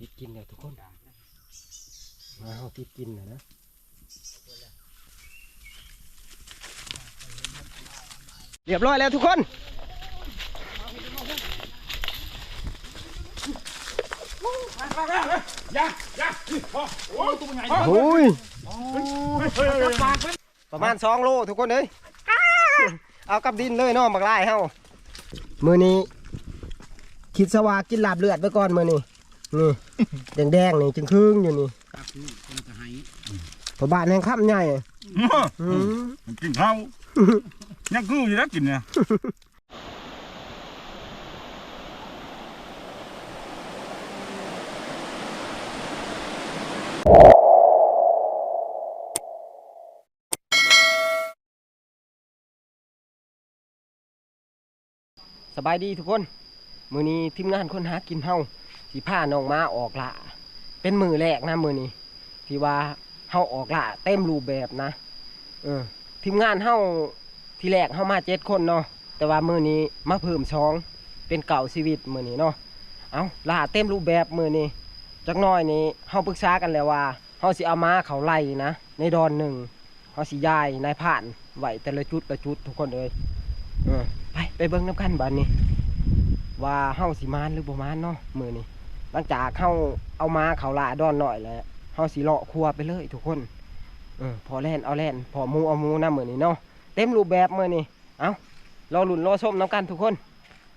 ติดกินเลยทุกคนมาเฮาติดกินนะนะเรียบร้อยแล้วทุกคนโอ้ยประมาณสองโลทุกคนเลยเอากับดินเลยเนาะบักไล่เฮามือนี้คิดสว่ากินลาบเลือดไปก่อนมือนี่ นี่แดงๆนี่จึงครึ่งอยู่นี่พอบ้านแห่งค่ำใหญ่อืมกินข้าวยังคืออยู่แล้วกินเนี่ยสบายดีทุกคน มือนี้ทีมงานคนหากินเฮา ที่พาน้องมาออกละเป็นมือแรกนะมือนี้ที่ว่าเฮาออกละเต็มรูปแบบนะ เออ ทีมงานเฮาที่แรกเฮามาเจ็ดคนเนาะแต่ว่ามือนี้มาเพิ่มช่องเป็นเก่าชีวิตมือนี้เนาะเอาล่าเต็มรูปแบบมือนี้จักน้อยนี้เฮาปรึกษากันแล้วว่าเฮาสิเอามาเขาไล่นะในดอนหนึ่งเฮาสิย้ายนายผ่านไหวแต่ละจุดละจุดทุกคนเลยเออไปไปเบิ่งน้ำกันบ้านนี้ว่าเฮาสิมานหรือบ่มานเนาะมือนี้ หลังจากเฮาเอามาเขาล่าดอนหน่อยแล้วเฮาสิเลาะครัวไปเลยทุกคนเออพอแล่นเอาแล่นพอมูเอามูนะมือนนี้เนาะเต็มรูปแบบเมือนี้เอารอหลุ่นรอส้มน้ำกันทุกคน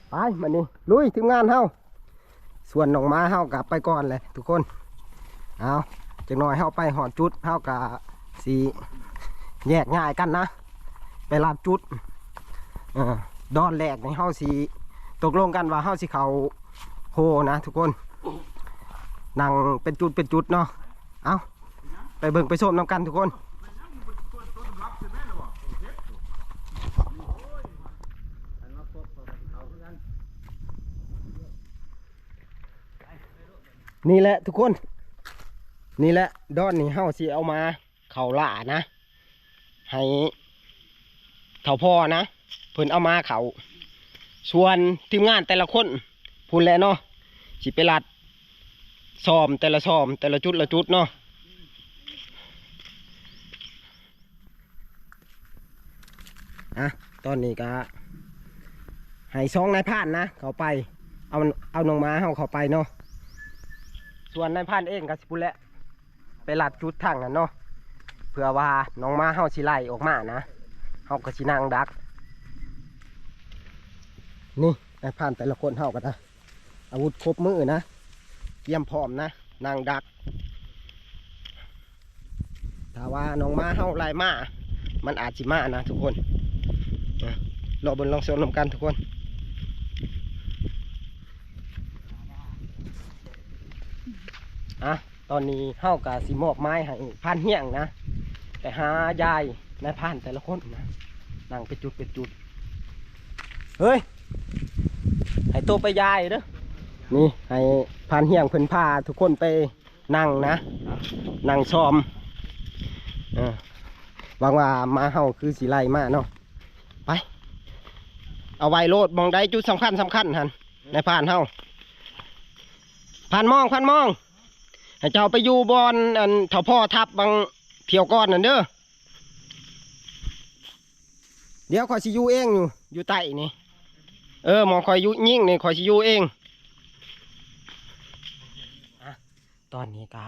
ไปมือนี้ลุยทีมงานเฮาส่วนหนองม้าเฮากลับไปก่อนเลยทุกคนเอาจังหน่อยเฮาไปหอดจุดเฮากะสีแยกง่ายกันนะ ไปลาบจุดอดอนแรกในเฮาสีตกลงกันว่าเฮาสิเขาโฮนะทุกคน นั่งเป็นจุดเป็นจุดเนาะ เอาไปเบิ่งไปชมน้ำกันทุกคน นี่แหละทุกคน นี่แหละดอนนี่เฮาสิเอามา เข่าล่านะ ให้เถ่าพ่อนะ เพิ่นเอามาเขาส่วนทีมงานแต่ละคนพูนแล้วเนาะสิไปรัด ซ้อมแต่ละซ้อมแต่ละจุดละจุดเนาะอะตอนนี้ก็ให้ซองนายพานนะเขาไป เอาเอาน้องม้าเขาเขาไปเนาะส่วนนายพานเองก็สิพูนแล้วไปรัดจุดทางนั้นเนาะเพื่อว่าน้องม้าเขาสิไล่ออกมานะเขาก็สินั่งดักนี่นายผ่านแต่ละคนเท่ากันนะอาวุธครบมือนะ เตรียมพร้อมนะนางดักถ้าว่าน้องม้าเฮาลายมา มันอาจจิมานะทุกคนอะรอบนลองชมนำกันทุกคนอะตอนนี้เฮากะสิมอบไม้ให้พานเฮียงนะ แต่หายายนายผ่านแต่ละคนนะนั่งเป็นจุดเป็นจุด เฮ้ย ให้ตัวไปยายเด้อ นี่ให้พานเฮียงเพิ่นพาทุกคนไปนั่งนะนั่งซ้อมออหวังว่ามาเฮาคือสีไล่มาเนาะไป เอาไว้โลดมองได้จุดสำคัญสำคัญหันในผ่านเฮาผ่านมองผ่านมองให้เจ้าไปอยู่บอนอันเถาพ่อทับบางเที่ยวก้อนนั่นเด้อเดี๋ยวขอยสิยูเองอยู่อยู่ใต้นี่เออมองคอยยุยิ่งนี่คอยชิยูเองอะ ตอนนี้กะ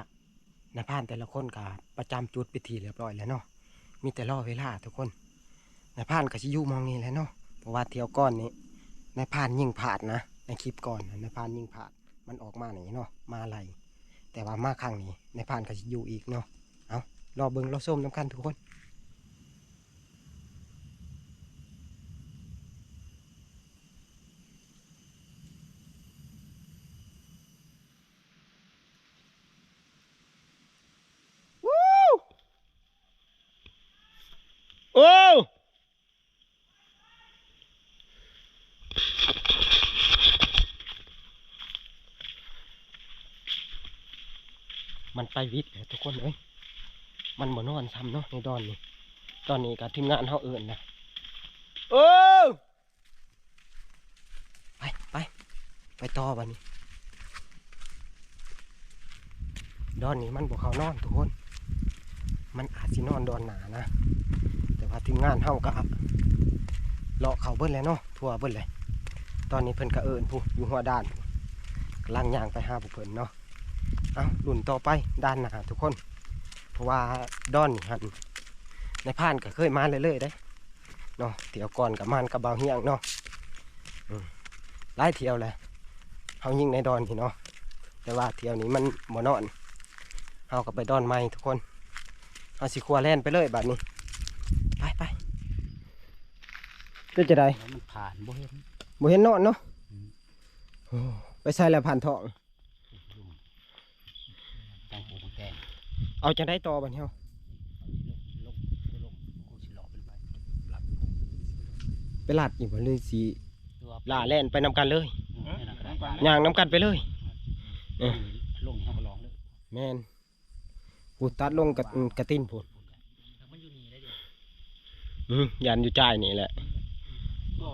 นาพานแต่ละคนกะประจำจุดไปทีเรียบร้อยแล้วเนาะมีแต่รอเวลาทุกคนนาพานกับชิยูมองนี่แหล้วเนาะเพราะว่าเที่ยวก้อนนี้นาพานยิ่งผาดนะในคลิปก่อนนะนาพานยิ่งผาดมันออกมาไหนเนาะมาอะไรแต่ว่ามาครั้งนี้นาพานกับชิยูอีกเนาะเอารอเบิ้งรอส้มน้ำกันทุกคน โอ้ มันไปวิทย์เลยทุกคนเอ้ย มันบ่นอน ซ้ำเนาะในดอนนี่ตอนนี้กับทีมงานเขาเอื่นนะโอ้ไปไปไปต่อบันนี้ ดอนนี้มันบ่เขานอนทุกคน มันอาจสินอนดอนหนานะ แต่ว่าทีมงานเฮาก็เลาะเขาเบิ้ลแล้วเนาะทั่วเบิ้ลเลย ตอนนี้เพิ่นก็เอิญผู้อยู่หัวด้านกำลังย่างไปหาผู้เพิ่นเนาะเอารุ่นต่อไปด้านหน้าทุกคน เพราะว่าดอนนี่หันในผ่านก็เคยมาเรื่อยๆได้เนาะเที่ยวก่อนกับมันกับเบาเฮียงเนาะอืมหลายเที่ยวแหละเฮายิงในดอนนี่เนาะแต่ว่าเที่ยวนี้มันบ่นอนเฮาก็ไปดอนใหม่ทุกคนเฮาสิครัวแล่นไปเลยบัดนี้ไปไปเป็นจะได้แล้วมันผ่านบ่เห็นบ่เห็นนอนเนาะอืมโอ้ไปใส่แล้วผ่านทอง ลุงตั้งหูตั้งแกง เอาจะได้ต่อบัดนี้เฮาลงลงลงกูสิหลอกเป็นไปหลับไปลาดอยู่บ่เลยสิตัวล่าแล่นไปนำกันเลยอืมนี่นะก็ได้ย่างนำกันไปเลยเออลงเขาก็ลองเลยแม่นปูตัดลงกับกระตินพูนมันอยู่นี่ได้เดี๋ยวอืมยันอยู่จ่ายนี่แหละก็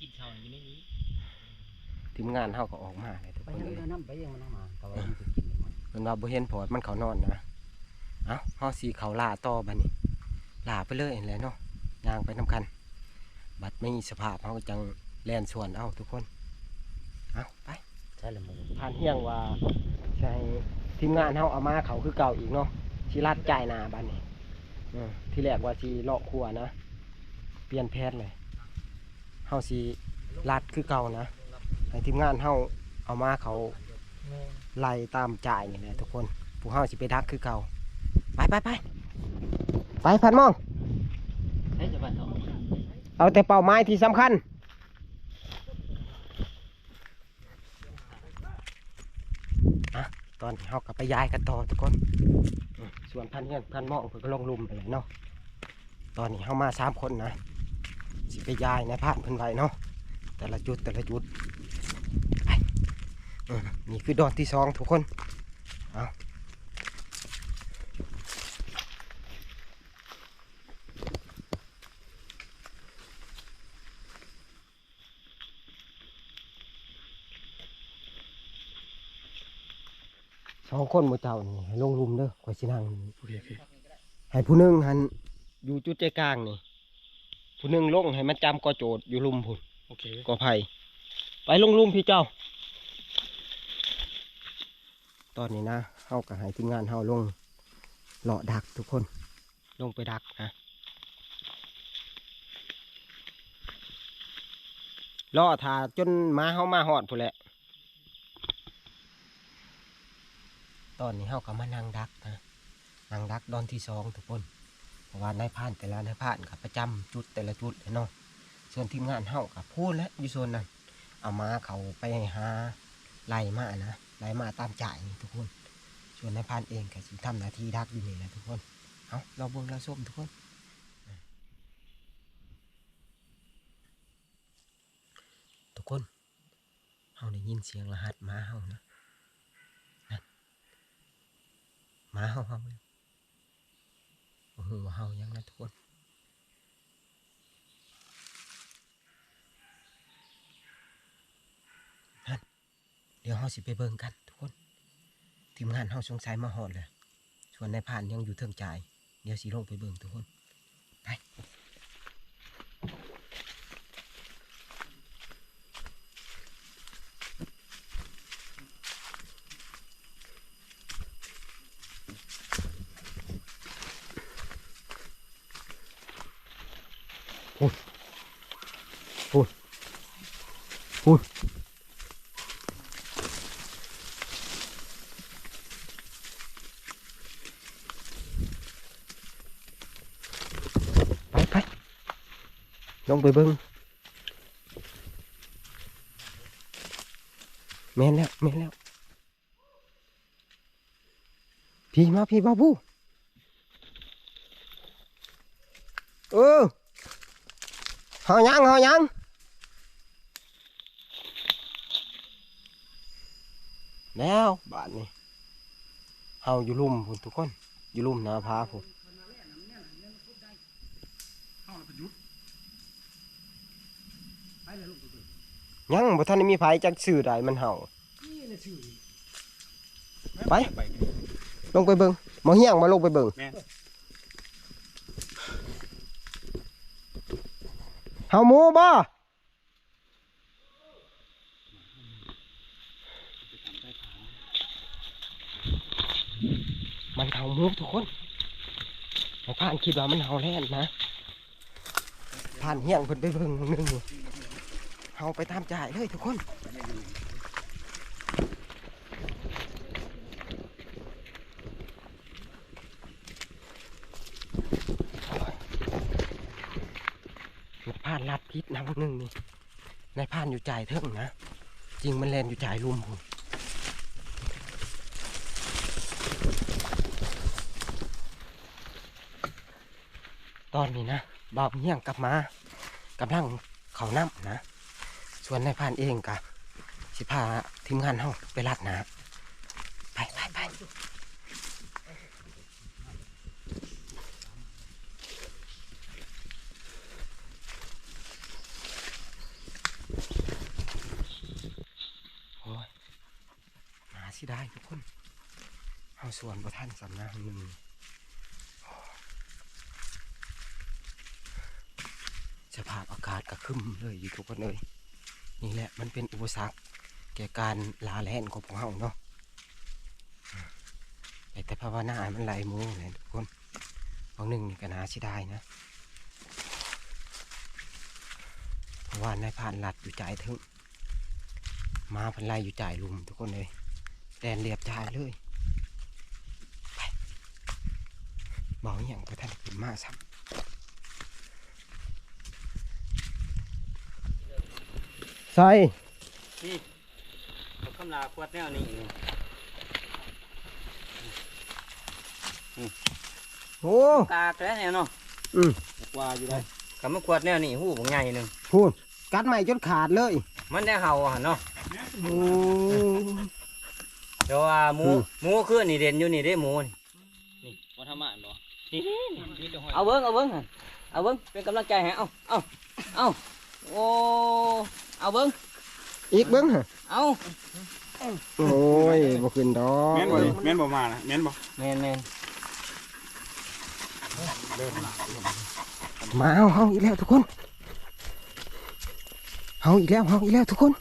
กินข้าวอยู่ในนี้ทีมงานเฮาก็ออกมาเลยทุกไปคนยังเลย มันน้ำมาแต่ว่ามันจะกินได้ไหมเพิ่นว่าบ่เห็นพอดมันเขานอนนะเอ้าเฮาสิเขาล่าต่อบัดนี้ล่าไปเลยแหละเนาะย่างไปนำกัน บัดไม่มีสภาพเฮาก็จังแล่นสวนเอาทุกคนเอาไปใช่เลยมึงผ่านเที่ยงว่าใช่ทีมงานเฮาเอามาเขาคือเก่าอีกเนาะสิรัดจ่ายหน้าบัดนี้เออที่แรกว่าสิเลาะครัวนะ เปลี่ยนแผนเลยเฮาสิรัดคือเก่านะให้ทีมงานเฮาเอามาเขา ไล่ตามจ่ายนี่แหละทุกคนพวกเฮาสิไปดักคือเก่าไปไปไปไปพันมองเฮ้จะไปต่อเอาแต่เป้าหมายที่สำคัญ ตอนนี้เรากลับไปย้ายกันต่อทุกคน ส่วนพันเงินพันหมองเพิ่นก็ลงลุมไปเลยเนาะ ตอนนี้เรามาสามคนนะ สิไปย้ายในพานเพิ่นไว้เนาะ แต่ละจุดแต่ละจุด นี่คือดอนที่สองทุกคนเอาสองคนหมู่เจ้านี่ให้ลงลุมเด้อคอยสินั่งนี่โอเคโอเคให้ผู้หนึงหันอยู่จุดใจกลางนี่ ผู้หนึงลงให้มันจำกอโจดอยู่ลุมพุ่นโอเค กอไผ่ไปลงลุมพี่เจ้า ตอนนี้นะเฮากับให้ทีมงานเฮาลงเลาะดักทุกคน ลงไปดักนะล่อถาจนมาเฮามาหอดพุ่นแหละ ตอนนี้เฮาก็มานั่งดักนะนั่งดักดอนที่สองทุกคน เพราะว่านายพรานแต่ละนายพรานกับประจำจุดแต่ละจุดเนาะส่วนทีมงานเฮากับพูดแล้วอยู่ส่วนนั้นเอามาเขาไปหาไล่มานะ ไล่มาตามจ่ายนี่ทุกคน ส่วนนายพรานเองก็สิทำหน้าที่ดักอยู่นี่แหละทุกคน เอาเราเบิ่งเราส้มทุกคนทุกคนเฮาได้ยินเสียงรหัสมาเฮานะนั่นมาเฮาเฮาเลยโอ้โหเฮายังนะทุกคน เดี๋ยวเฮาสิไปเบิ่งกันทุกคน ทีมงานเฮาสงสัยมาหอดเลยส่วนนายผ่านยังอยู่เทิงจ่าย เดี๋ยวสิลงไปเบิ่งทุกคน ไป พูดพูดพูด ไปไป ลงไปเบิ้งแม่นแล้วแม่นแล้ว พี่มาพี่บาบูเออเฮายังเฮายังแล้วบาทนี้เฮาอยู่ลุ่มพุ่นทุกคน อยู่ลุ่มนาพาพุ่น เข้าแล้วไปหยุด ยังบ่ทันได้มีไผจักสื่อใดมันเห่าไปไป ลงไปเบิ่งหมอเฮียงมาลงไปเบิ่งแม่นเฮาหมูบ่มันเฮาหมูทุกคนไอ้ผ่านคิดว่ามันเฮาแล่นนะผ่านเฮียงเพิ่นไปเบิ่งหนึงนี่ เฮาไปตามจ่ายเลยทุกคนมันผ่านลัดพิษนะพวกนึงนี่ในผ่านอยู่จ่ายเทิงนะ จริงมันแลนอยู่จ่ายรุมผมตอนนี้นะบ่าวเฮียงกลับมากำลังเขาน้ำนะ ส่วนนายพานเองกะสิพาทีมงานเฮาไปลาดน้ำไปไปไปโอ้ยมาสิได้ทุกคนเฮาส่วนบ่ท่านสำนักหนึ่งสภาพอากาศก็ครึ้มเลยอยู่ทุกคนเลย นี่แหละมันเป็นอุปสรรคแก่การลาแล่นของพวกเฮาเนาะแต่ภาวนามันไหลมูเลยทุกคนบางหนึ่งก็นาชิได้นะเพราะว่านายผ่านหลัดอยู่จ่ายถึง มาพันไล่อยู่จ่ายลุมทุกคนเลยแดนเรียบจ่ายเลยบอกอย่างพระท่านขึ้นมาซ้ำ ใส่นี่เอาคำลาขวดแนวนี้นี่โอ้กากแล้วเนี่ยเนาะอืมว่าอยู่ได้คำว่าขวดแนวนี้หูบางใหญ่หนึ่งพูดกัดใหม่จนขาดเลย มันได้เห่าอะเนาะโอ้เดี๋ยวว่าหมูอืมหมูคือนี่เด่นอยู่นี่เด้หมูนี่นี่วัฒนมาบ่นี่เอาเบิ้งเอาเบิ้งหั่นเอาเบิ้งเป็นกำลังใจให้เอาเอาเอาโอ้ เอาเบิ้งอีกเบิ้งฮะเอาโอ้ยบ่ขึ้นดอกแม่นบ่ดิแม่นบ่มานะแม่นบ่แมนแมนมาเอาเฮาอีกแล้วทุกคนเฮาอีกแล้วเฮาอีกแล้วทุกคน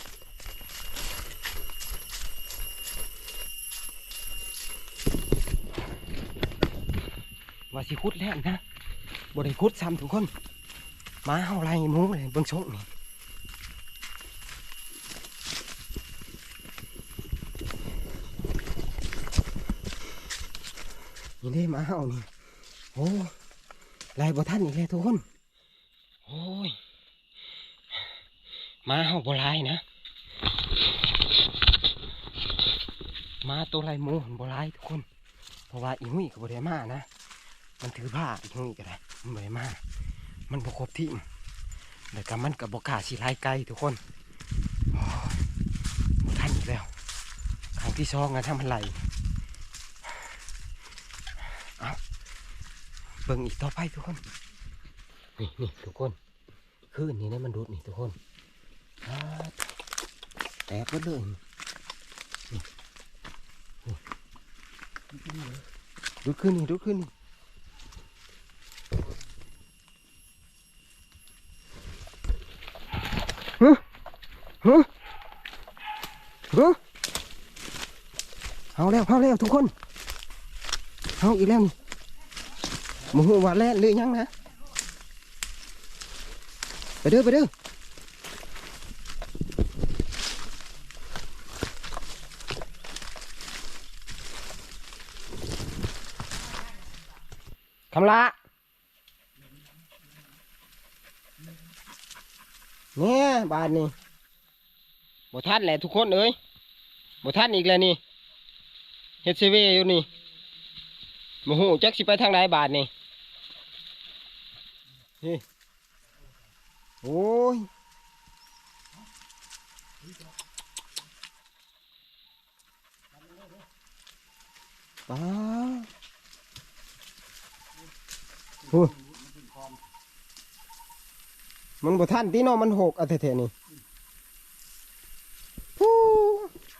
ว่าสิคุดแล้วนะบ่ได้คุดซ้ำทุกคน มาเฮาไล่หมูเลยเบิ่งชงนี่ นี่เด้มาเฮานี่โอ้ไล่บ่ทันอีกแล้วทุกคนโอ้ยมาเฮาบ่ไล่นะมาตัวล่หมูมันบ่ไล่ทุกคน เพราะว่าอีหุ่ยก็บ่ได้มานะมันถือผ้าอีหุ่ยก็ได้มันบ่ได้มามันบ่ครบทีมแล้วก็มันก็บ่กล้าสิไล่ไกลทุกคนโอ้ยบ่ทันอีกแล้วครั้งที่สองนะถ้ามันไหลเอา เบิ่งอีกต่อไปทุกคน นี่นี่ทุกคนคืนนี้เนี่ยมันดูดนี่ทุกคนอ่าแตกหมดเลยดูดขึ้นนี่ดูดขึ้นนี่ฮึฮึฮึเอาแล้วเอาแล้วทุกคนเอาอีกแล้วนี่ หมูว่าแล่นหรือยังนะไปเด้อไปเด้อคำละเนี่ยบาทนี่บ่ทันแหละทุกคนเอ้ยบ่ทันอีกแล้วนี่เฮ็ดเซเวอยู่นี่บ่ฮู้จักสิไปทางไหนบาทนี่ นี่โอ้ยป้าโอ้มันบ่ทันที่นาะมันหกอะแท้ๆนี่ฮู้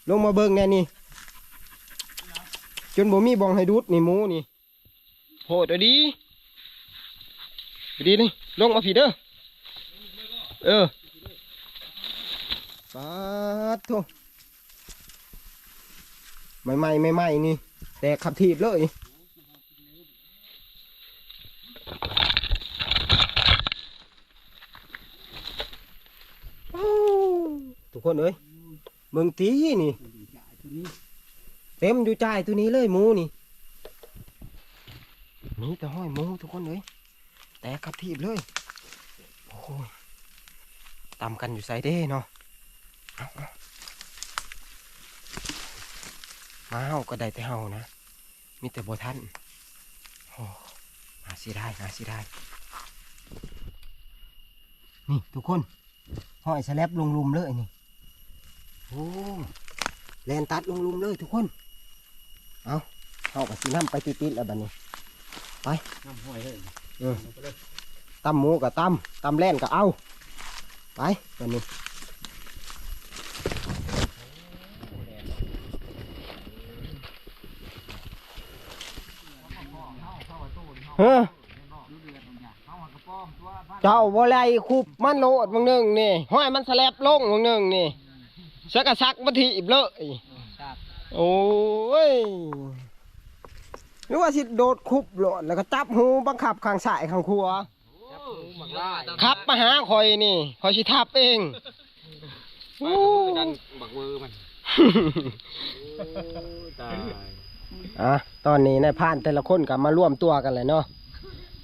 ลงมาเบิ่งแน่นี่ จนบ่มีบองให้ดูดนี่หมูนี่โหดเอดี ดีนี่ลงมาผีเด้อเออปาดโถใหม่ๆใหม่นี่ แต่ขับถีบเลยทุกคนเอ้ยเมืองตีนี่ เต็มอยู่จ่ายตัวนี้เลยหมูนี่มีแต่ห้อยหมูทุกคนเลย แต่ขับถีบเลย โอ้ยตำกันอยู่ไซเด้เนาะเอาเอามาเฮาก็ได้แต่เฮานะ มีแต่บ่ทันโอ้หาสิได้หาสิได้ นี่ทุกคนห้อยสแลบลงลุมเลยนี่ โอ้แลนตัดลงลุมเลยทุกคน เอาเอากับสีน้ำไปติดๆแล้วบัดนี้ ไปน้ำห้อยเลย ตำหมูกับตำตำแล่นกับเอา ไปบัดนี้เฮ้อเจ้าบ่ไรคุบมันโลดบางหนึ่งนี่ห้อยมันสแลบลงบางหนึ่งนี่สักกะซักมาทีบเลยโอ้ย หรือว่าสิโดดคุบโลดแล้วก็จับหูบังคับข้างซ้ายข้างขวาขับมาหาคอยนี่คอยสิทับเองโอ้บักเวอร์มันตายอะตอนนี้นายพรานแต่ละคนก็มาร่วมตัวกันเลยเนาะ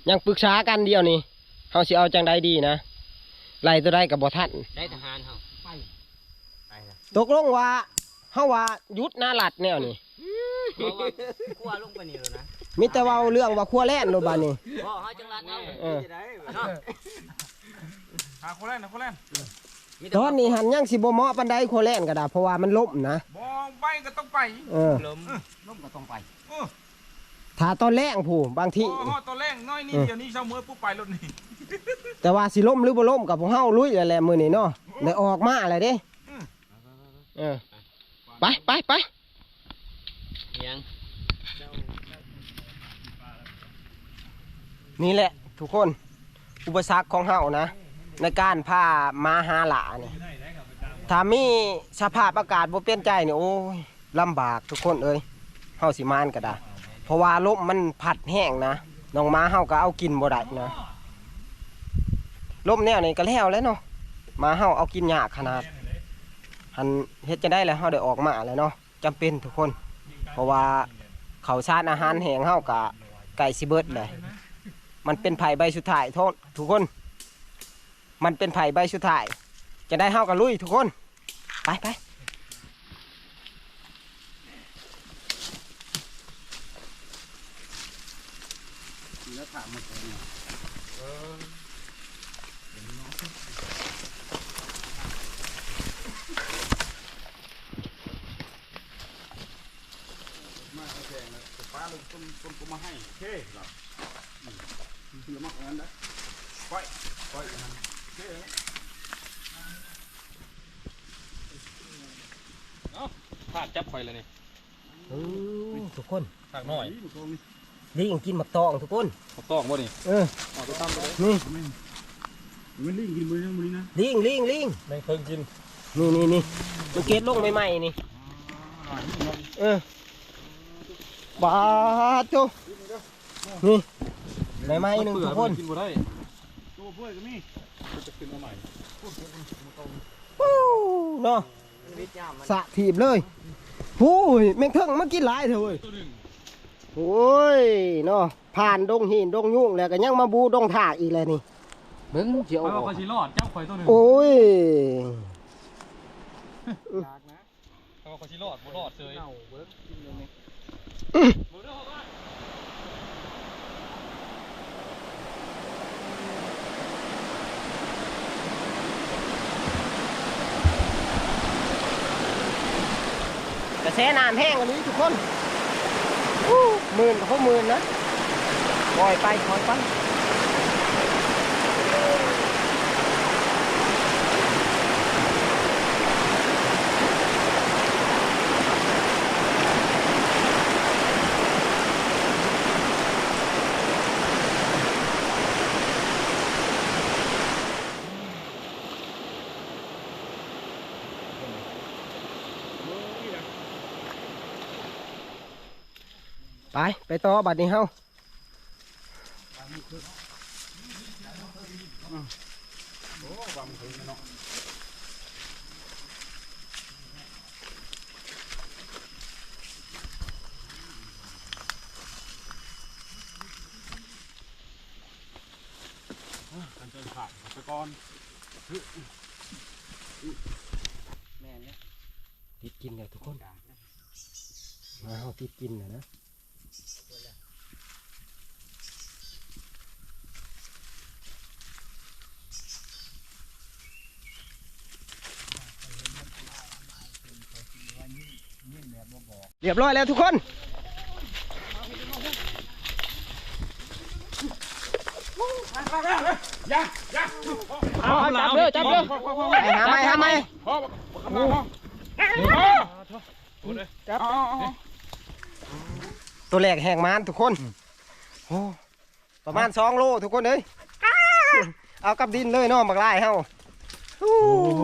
ยังปรึกษากันเดียวนี่เขาสิเอาจังใดดีนะไล่ตัวใดกับบ่ทันใช้ทหารเขาไปไปละตกลงว่าเฮาว่าหยุดหน้าหลัดแนวนี่ เพราะว่าคั่วลงไปนี่แล้วนะมีแต่เว่าเรื่องว่าครัวแล่นโลบานี่พ่อเขาจังหวัดเอาเออเนาะหาคนแรกนะคนแรกมีตอนนี้หันยังสิบ่เหมาะปานใดครัวแล่นก็ได้เพราะว่ามันล่มนะมองไปก็ต้องไปเออลมลมก็ต้องไปโอ้ถ้าตอนแรงผู้บางทีโหตัวแรกน้อยนี่เดียวนี้เช้าเมื่อปุ๊บไปรถนี่แต่ว่าสิล่มหรือบ่ล่มกับพวกเฮาลุยแล้วแหละมื้อนี้เนาะได้ออกมาอะไรเด้เออไปไปไป ยังนี่แหละ ทุกคน อุปสรรคของเฮานะ ในการพามาหาหลาเนี่ยถ้ามีสภาพอากาศบ่เปลี่ยนใจนี่โอ้ยลำบากทุกคนเอ้ยเฮาสิมานก็ได้เพราะว่าลมมันพัดแห้งนะน้องม้าเฮาก็เอากินบ่ได้นะลมแนวนี้ก็แล้วแล้วเนาะมาเฮาเอากินยากขนาดหันเฮ็ดจะได้แล้วเฮาได้ออกมาแล้วเนาะจำเป็นทุกคน เพราะว่าเขาวสารอาหารแห้งเฮากะไก่สิเบิดเลยมันเป็นไผ่ใบสุดท้ายทษทุกคน มันเป็นไผ่ใบสุดท้าย จะได้เฮากับลุยทุกคน ไปไปป้า ลงต้นต้นก็มาให้เฮ้หรอคือมักงั้นนะไปไปเฮ้พลาดจับข่อยเลยนี่ทุกคนผากหน่อยลิงกินหมักตองทุกคนเขาตอกบ่นี่เออเอาไปตั้มไปเลยนี่มันลิงกินมือนะมือนี้นะลิงลิงลิงไม่เพิ่งกินนี่นี่นี่มันเกตลงใหม่ๆนี่เออ บาดโจนี่ใหม่ๆหนึ่งทุกคนกินบ่ได้ตัวเพื่อนก็มีจะขึ้นมาใหม่วู้เนาะสะถีบเลยหูยแมงเทิงมากินหลายเถอะเว้ยโอ้ยเนาะผ่านดงหินดงยุ่งแล้วก็ยังมาบูดงถากอีกเลยนี่เบิ้งเจียวเอาไปชิรอดจับข่อยตัวหนึ่งโอ้ยเอาไปชิรอดบ่รอดเลย กระแสน้ำแห้งอันนี้ทุกคนหมื่นเขาหมื่นนะปล่อยไปปล่อยไป ไปไปต่อบัดนี้เฮาโอ้บางถึงเนาะกันเจอขาดไปก่อนแม่นเนี่ยติดกินเลยทุกคนมาเฮาติดกินนะนะ เรียบร้อยแล้วทุกคนยังยังเอาจับเด้อจับเด้อไปหาไม่หาไม่พ่อขมาพ่อจับตัวแรกแหงมานทุกคนโอ้ประมาณสองโลทุกคนเอ้ยเอากับดินเลยเนาะบักลายเฮาโอ้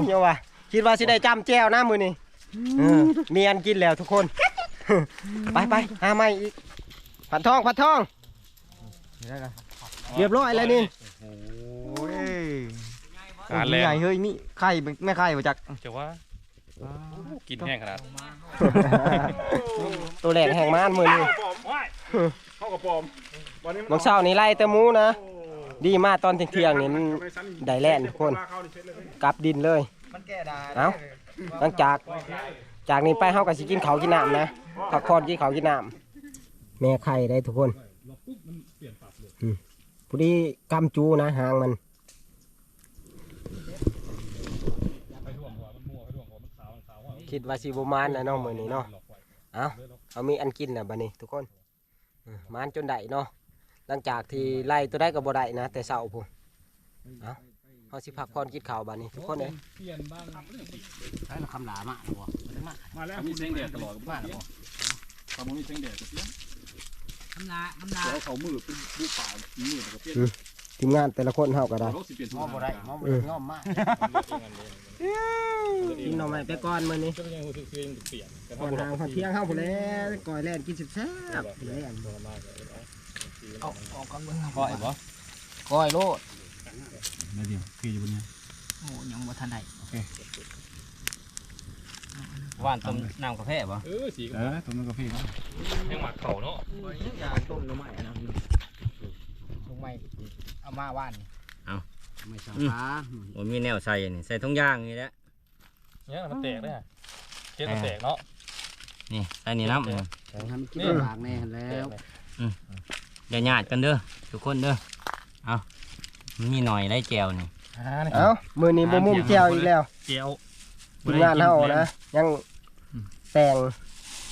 เดี๋ยว่ะคิดว่าสิได้จำแจ้วนะมือนี่เมีอันกินแล้วทุกคน ไปไปหาไม่อีกผัดทองผัดทอง เรียบร้อยแล้วนี่โอ้ยการแลใหญ่เฮ้ยมีไข่ไม่ไข่มาจากจะว่ากินแห้งขนาดตัวแรกแห้งมานมือนี่ปอมว้ายเข้ากับปอมวันนี้น้องเช้านี่ไล่แต่หมูนะ ดีมากตอนเที่ยงๆนี่มันได้แล่นทุกคนกลับดินเลยมันแก้ได้เอาหลังจากจากนี้ไปเฮาก็สิกินข้าวกินน้ำนะ พักผ่อนกินข้าวกินน้ำแม่ไข่ได้ทุกคนอืมผู้ดีกำจูนะหางมันคิดว่าสิบมานนะเนาะมือนี้เนาะเอาเอามีอันกินนะบัดนี้ทุกคนมานจนได้เนาะหลังจากที่ไล่ตัวได้ก็บ่ได้นะ แต่เช้าพุ่นเอา เฮาสิพักผ่อนกินข้าวบัดนี้ทุกคนเอ้ยใช้คำหลามาหรอมาแล้วมีเสียงแดดตลอดกับบ้านหรอตอนนี้มีเสียงแดดก็เสียงคำหลาคำหลาแล้วเขามือเป็นลูกป่ามือก็เปลี่ยนทีมงานแต่ละคนเฮาก็ได้เขาสิเปลี่ยนมอบ่ได้มอบ่เออง้อมมากกินหน่อไม้ไปก่อนมื้อนี้ก็ยังคือคือเปลี่ยนก่อนทางพอเที่ยงเฮาพุ่นแหล้วก่อยแล่นกินแซ่บๆแล่นเอาออกกันเบิ่งก้อยบ่ก้อยโลด ไม่เดียวคืออยู่บนนี้โอ้ยังบ่ทันได้โอเคหวานต้มน้ำกาแฟบ่เออสีเออตัวนั้นก็พี่ครับยังหมักเข่าเนาะต้มหน่อไม้นะลงไม้เอามาว่านไม่ใช่ฟ้าผมมีแนวใส่นี่ใส่ทุงยางนี่แหละเนี่ยมันแตกได้เจ็ดมันแตกเนาะนี่ใส่นี่น้ำแตกทำกินปากแน่แล้วอย่าหยาดกันเด้อทุกคนเด้อเอา มันมีหน่อยได้แจวนี่เอ้ามื้อนี้บ่มุมแก้วอีกแล้วเจียวทีมงานเฮานะ ยังแต่ง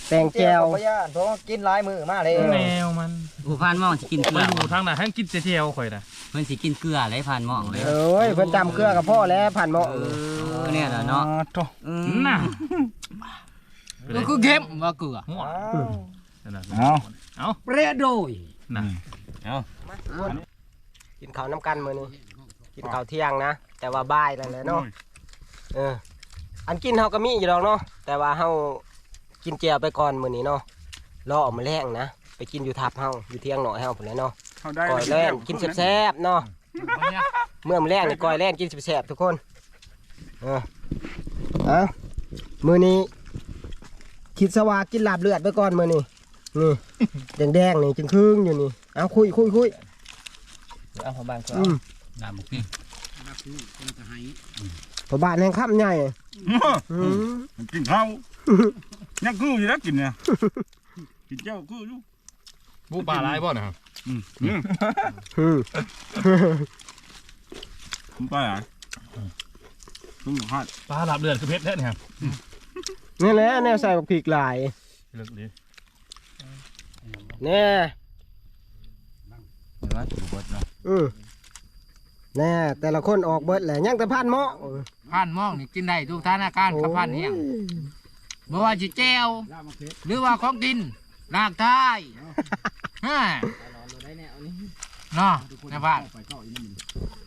แต่งแก้วบ่ย่านเพราะว่ากินหลายมือมาเลยแนวมันผู้พานหมองสิกินเกลืมาออยู่ทางไหนให้กินเจียวข่อยนะเพิ่นสิกินเกลือเลยพานหมองเลยเอ้ยเพิ่นจำเครือกับพ่อแล้วผ่านหมอเออเนี่ยแหละเนาะโตอืมน่ะก็คือเข้มว่าเกลือหัวเอาเอาเปรี้ยโดยน่ะ กินข้าวน้ำกันมื้อนี้กินข้าวเที่ยงนะ แต่ว่าบ่ายแล้วแหละเนาะเอออันกินเฮาก็มีอยู่ดอกเนาะแต่ว่าเฮากินแก้วไปก่อนมื้อนี้เนาะรอเออกมาแรงนะไปกินอยู่ทับเฮาอยู่เที่ยงหน่อยเฮาพุ่นแหละเนาะเขาได้ก้อยแล่นกินแซ่บๆเนาะเมื่อมอแรงนี่ก้อยแล่นกินแซ่บๆทุกคนเออเอามื้อนี้คิดสว่ากินลาบเลือดไปก่อนมื้อนี้นี่แดงๆนี่จึงครึ่งอยู่นี่เอาคุยคุยคุย เอาพอบางก็อืมน้ำบุกี้พอบ้านแห่งค่ำใหญ่อืมกินข้าวยังคืออยู่แล้วกินเนี่ยกินเจ้าคืออยู่บูปลาร้ายบ่นะครับอืมอืมอืมผมไปอะต้องหัดปลาหลับเดือนคือเพชรแท้เนี่ยครับนี่แหละแนวใส่บักพริกหลายเลิกดีแน่เห็นว่าถูกบดเนาะ อืมแน่แต่ละคนออกเบิดแหละยังแต่พันหม้อผ่านมองนี่กินได้ทุกสถานการณ์กับผ่านเฮียงบ่ว่าสิแจวหรือว่าของกินลากท้ายฮะเนาะในบ้าน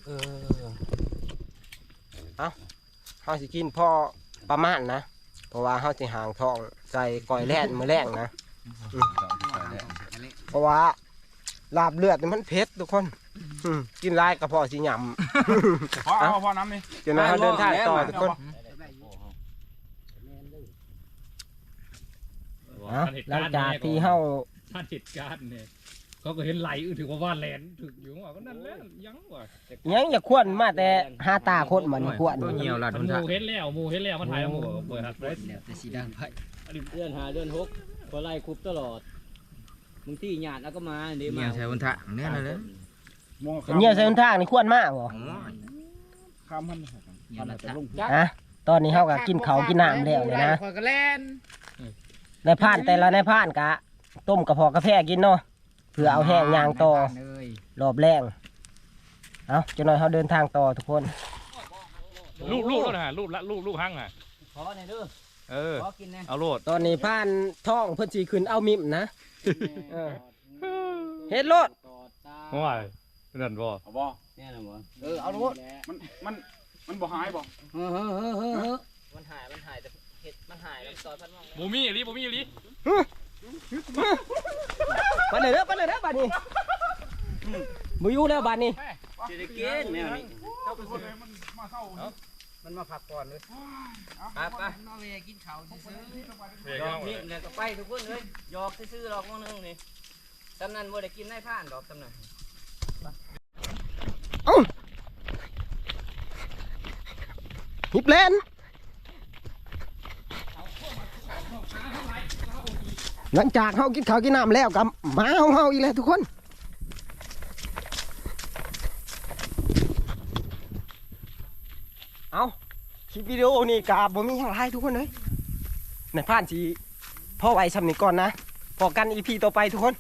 เออเอาเฮาสิกินพอประมาณนะเพราะว่าเฮาสิหางทองใส่ก้อยแล่นมื้อแรงนะแราะว่าลาบเลือดนี่มันเผ็ดทุกคนอืม กินหลายกระเพาะสิหยพอเอาพอน้ำนี่ำจนเราเดินทางต่อทุกคนเอาหลังจากที่เฮาท่านเหตุการณ์เนี่ยเขาก็เห็นไหลอื่นถือว่าว่าแลนถึกอยู่ว่าก็นั่นแหละยังว่ะยังอย่าควนมาแต่หาตาคนมันควนตัวเหี่ยวลัดมันมันหจะมูเห็นแล้วหมูเห็นแล้วมันถ่ายแล้วหมูก็เปิดหัดไปแต่สีดังไพ่เดือนหาเดือนหกพอไล่คุบตลอดบางที่ญาติเอาก็มาเดี๋ยวเหี่มายวใช้บนทางเนี่ยเลยเลย มองเนี่ยใส่หนทางนี่ควนมากบ่ข้ามมันเหี่ยวละทะฮะตอนนี้เฮาก็กินข้าวกินน้ำแล้วเลยนะ คอยก็แล่นในผ่านแต่ละในผ่านกะ ต้มกระเพาะกาแฟกินเนาะเพื่อเอาแห้งยางต่อเลยรอบแรงเอาจะหน่อยเขาเดินทางต่อทุกคน ลูกลูกแล้วนะลูกละลูกลูกหั่งอะขอในอยเด้อเออ ขอกินนะเอาโลดตอนนี้ผ่านท้องเพิ่นสีขึ้นเอามิมนะเออเฮ็ดโลดต่อตาว้าย นั่นบ่เอาบ่เนี่ยนะบ่เออเอาโลดมันมันมันบ่หายบ่เฮ้อเฮ้อเฮ้อเฮ้อเฮ้อมันหายมันหายแต่เห็ดมันหายแล้วซอยพันมองหมูมีอีหลีหมูมีอีหลีไปเลยเด้อไปเลยเด้อบัดนี้บ่อยู่แล้วบัดนี้จะได้กินแนวนี้เจ้าเป็นคนเลยมันมาเข้ามันมาพักก่อนเลยไปไปนอเวย์กินข้าวซื้อหยอกนี่เนี่ยก็ไปทุกคนเลยหยอกซื่อๆหรอกมื้อนึงนี่สำนันบ่ได้กินได้ผ่านดอกสำนัน ฮิปเลนหลังจากเฮากินข้าวกินน้ำแล้วกับมาของเฮาอีกแล้วทุกคนเอาคลิปวิดีโอนี่กาบ่มีอย่างไรทุกคนเลยในผ่านสีพ่อไว้สำนึกก่อนนะพอกันอีพีต่อไปทุกคน